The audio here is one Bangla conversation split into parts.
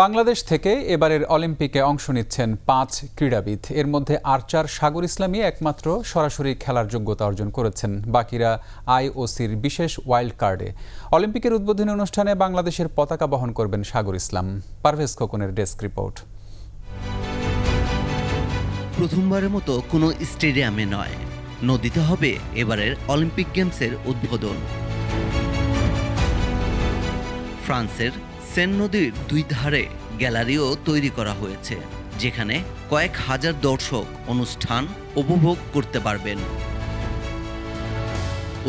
বাংলাদেশ থেকে এবারের অলিম্পিকে অংশ নিচ্ছেন পাঁচ ক্রীড়াবিদ। এর মধ্যে আর্চার সাগর ইসলামী একমাত্র সরাসরি খেলার যোগ্যতা অর্জন করেছেন। বাকিরা আইওসির বিশেষ ওয়াইল্ড কার্ডে অলিম্পিকের উদ্বোধনী অনুষ্ঠানে বাংলাদেশের পতাকা বহন করবেন সাগর ইসলাম। পারভেজ খোকনের ডেস্ক রিপোর্ট। প্রথমবারের মতো কোনো স্টেডিয়ামে নয়। নদীতে হবে এবারের অলিম্পিক গেমসের উদ্বোধন। ফ্রান্সের সেন নদীর দুই ধারে গ্যালারিও তৈরি করা হয়েছে, যেখানে কয়েক হাজার দর্শক অনুষ্ঠান উপভোগ করতে পারবেন।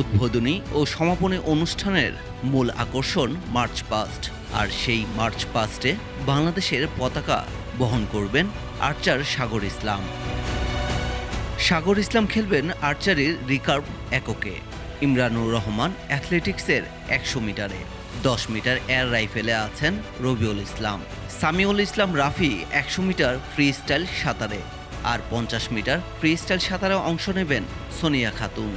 উদ্বোধনী ও সমাপনী অনুষ্ঠানের মূল আকর্ষণ মার্চ পাস্ট, আর সেই মার্চ পাস্টে বাংলাদেশের পতাকা বহন করবেন আর্চার সাগর ইসলাম। সাগর ইসলাম খেলবেন আর্চারির রিকার্ভ এককে। ইমরানুর রহমান অ্যাথলেটিক্সের একশো মিটারে। দশ মিটার এয়ার রাইফেলে আছেন রবিউল ইসলাম। সামিউল ইসলাম রাফি একশো মিটার ফ্রি স্টাইল সাঁতারে আর পঞ্চাশ মিটার ফ্রি স্টাইল সাঁতারে অংশ নেবেন সোনিয়া খাতুন।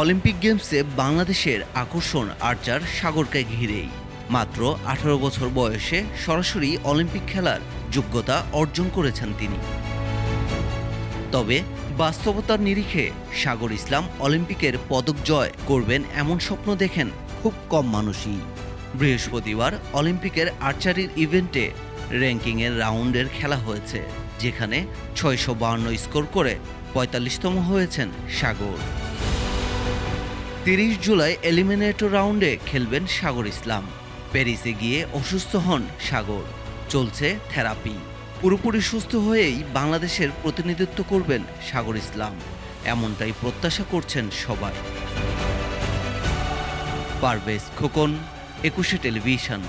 অলিম্পিক গেমসে বাংলাদেশের আকর্ষণ আর্চার সাগরকে ঘিরেই। মাত্র আঠারো বছর বয়সে সরাসরি অলিম্পিক খেলার যোগ্যতা অর্জন করেছেন তিনি। তবে বাস্তবতার নিরিখে সাগর ইসলাম অলিম্পিকের পদক জয় করবেন এমন স্বপ্ন দেখেন খুব কম মানুষই। বৃহস্পতিবার অলিম্পিকের আর্চারির ইভেন্টে র্যাঙ্কিংয়ের রাউন্ডের খেলা হয়েছে, যেখানে ছয়শো বাহান্ন স্কোর করে পঁয়তাল্লিশতম হয়েছেন সাগর। তিরিশ জুলাই এলিমিনেটর রাউন্ডে খেলবেন সাগর ইসলাম। প্যারিসে গিয়ে অসুস্থ হন সাগর। চলছে থেরাপি। পুরোপুরি সুস্থ হয়েই বাংলাদেশের প্রতিনিধিত্ব করবেন সাগর ইসলাম। এমনটাই প্রত্যাশা করছেন সবাই। পারভেজ খোকন, একুশে টেলিভিশন।